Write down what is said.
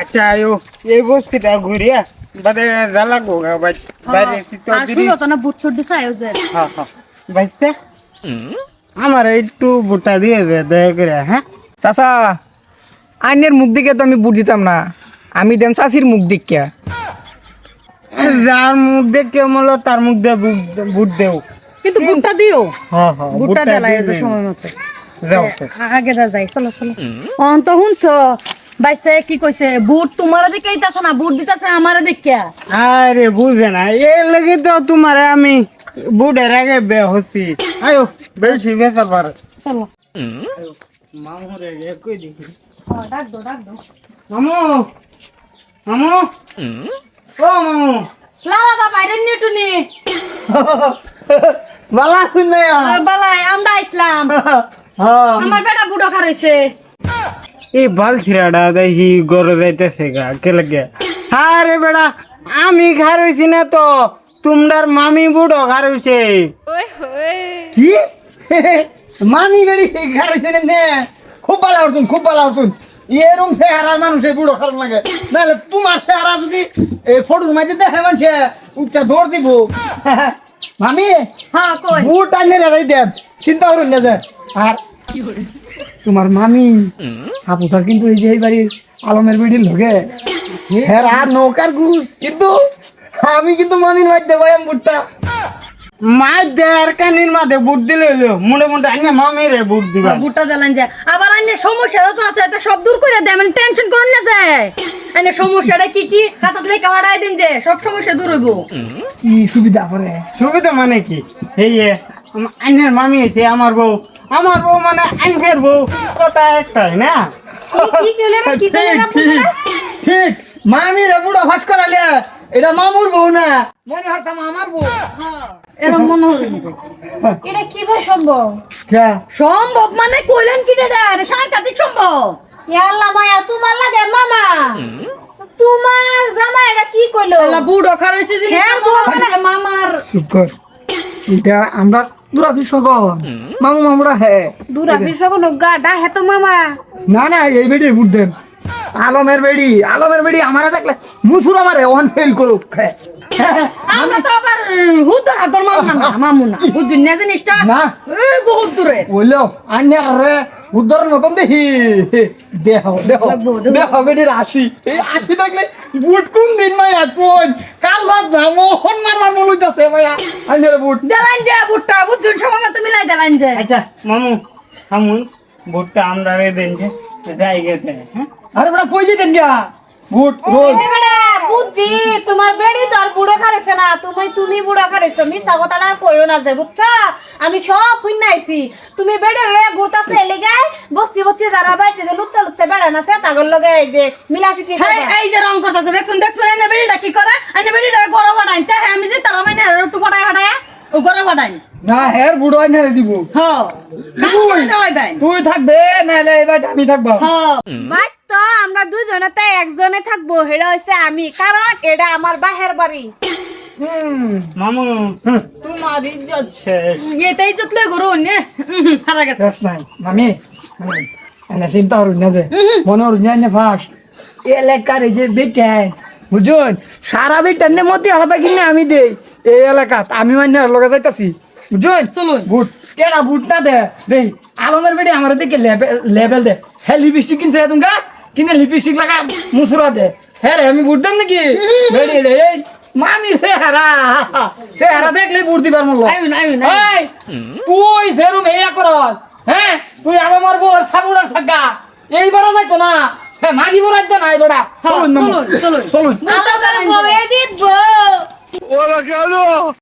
আচ্ছা তো না বুট হ্যাঁ হ্যাঁ। বাইসতে? আমার একটু দিয়ে দে দয়া করে হ্যাঁ? চাচা আইনের মুখ দিকে তো আমি বুট দিতাম না। আমি দেম চাষির মুখ দিকে। যার মুখ দেখে মলো তার মুখ দিয়ে বুট- বুট দেও। কিন্তু বুটটা দিও। হ্যাঁ হ্যাঁ বুটটা বুটটা দেলাই সময় মতো। যাও আগে দা যাই চলো চলো। অন তো শুনছ বাইসে কি কইছে? বুট তোমার দিকে না বুট দিতাছে আমারে দেখিয়া আরে বুঝে না। এর লাগি তো তোমার আমি বুটের আগে বে হচ্ছি। আয়ো বেশি বেচার পারে চলো। মামুরে কই দেখি ডাক দো ডাক দো মামু মামু। ও মামু। লালা দা বাইরে নিয়ে টুনি। বালা শুনে বালাই আমরা আইসলাম। হ্যাঁ। আমার বেটা বুড়ো খারাইছে। এই বাল ছিড়াটা দেখি গরো যাইতেছে গা কে লাগে? আরে বেড়া আমি খারইছি না তো তোমরার মামি বুড়ো খারইছে কি? মামি গাড়ি ঘর নে? খুব ভালো হচ্ছুন খুব ভালো হচ্ছুন এরম চেহারার মানুষ এই বুড়ো খারাপ লাগে। নাহলে তোমার চেহারা যদি এই ফটোর মাঝে দেখে মানুষে উঠটা দৌড় দিব। মামি হ্যাঁ টাইনে রেড়াই দেব চিন্তা করুন না যে। আর তোমার মামি। আপুটা কিন্তু এই যে এই বাড়ির আলমের বেড়ির লোকে হ্যাঁ আর নৌকার ঘুষ। কিন্তু আমি কিন্তু মামির মাঝে বয়াম বুটটা। মাছ দেয়ার কানির মাঝে বুট দিলে হইল। মনে মনে আইনে মামি রে বুট দিবা। বুটটা দিলেন যে। আবার আইনে সমস্যা তো আছে এটা সব দূর করে দেয় মানে টেনশন করুন না যে। আইনে সমস্যাটা কি কি? হাতাত লেখা ভাড়াই দিন যে সব সমস্যা দূর হইব। কি সুবিধা করে সুবিধা মানে কি? এই আইনের মামি আছে আমার বউ। আমার বউ মানে আইনের বউ। কথা একটাই না? ঠিক ঠিক ঠিক। মামি রে বুড়ো ফাঁস করালে এটা মামুর বউ না? মনে হতাম আমার বউ। এরকম মনে এটা কি ভাই সম্ভব সম্ভব মানে কইলেন কি রে এটা সাংঘাতিক সম্ভব। ইয়াল্লা মায়া তোমার লাগে মামা। তোমার জামা এটা কি কইলো? আল্লাহ বুড়ো জিনিস হ্যাঁ, মামার চুপ কর। এটা আমরা দুরাফি মামু মামুরা হ্যাঁ দূরা ফির গাডা হে তো মামা। না না এই বেডির বুট দেন। আলমের বেডি আলমের বেডি আমারে দেখলে মুসুর আমারে ওহান ফেল করুক। আমরা তো আবার হুদর হাতর মামা না মামু না। বুঝুন না জিনিসটা না। এই বহুত দূরে। বলল আন্যার রে উদ্ধার মতন দেখি। দেহ দেহ দেহ। বেডির আশি। এই আশি দেখলে বুট কোন দিন মায়া কোন? কাল রাত না মোহন মারবার মনে হইতাছে মায়া। আন্যার বুট। দেলাইন যে বুটটা বুঝুন সময় মতো মিলাই দেলাইন যে। আচ্ছা মামু থামুন বুটটা আমরা রে দেন যে যাই হ্যাঁ? আরে বড় কই যেতেন বুট রোজ বুদ্ধি তোমার বেড়ি তো আর বুড়ো খারেছে না। তুমি তুমি বুড়ো খারেছো মিছা কথাটা আর কইও না যে বুঝছা? আমি সব শুন আইছি। তুমি বেড়ে রে ছেলে গায় বস্তি বস্তি যারা বাইতে যে লুচ্চা লুচ্চা বেড়া না সে তাগর লগে এই যে মিলাফিটি হ্যাঁ এই যে রং করতেছে দেখুন দেখুন এনে বেরিটা কি করে? এনে বেরিটা গরম ফাটাই তাই আমি যে তার মানে একটু ফাটাই ফাটাই ও গরম ফাটাই না হের বুড়ো আন্যারে দিব তুই থাকবে নাহলে এবার আমি থাকব। হ্যাঁ তো আমরা দুজনে তাই একজনে থাকব হেডা হইছে আমি। কারণ এটা আমার বাহের বাড়ি। মামু তোমার ইজ্জত শেষ। এটাই যতলে গরু নে। সারা গেছে। শেষ নাই। মামি এনে চিন্তা করুন না যে মনে করুন যে ফাঁস। এলাকার এই যে বেটেন বুঝুন? সারা বেটানের মধ্যে হতা কিনে আমি দেই। এই এলাকাত আমি অন্য লগে যাইতাছি। বুঝুন চলুন। বুট। কেডা বুট না দে? দেই আলমের বেডি আমার দিকে লেভেল দে। হ্যাঁ লিপস্টিক কিনছে তুমকা কিনে লিপস্টিক লাগা মুসুরা দে। হ্যাঁ রে আমি বুট দেম নাকি? বেডি রে এই মামির চেহারা। চেহারা দেখলে বুট দিবার মূল্য তুই সেরুম এয়া করস হ্যাঁ তুই আমার মারবো আর সাবুরার সাগা। এই বেড়া যাইতো না? হ্যাঁ মাগি বড়াই না এই বেড়া? হ্যাঁ, চলুন, চলুন। চলুন। দিত বউ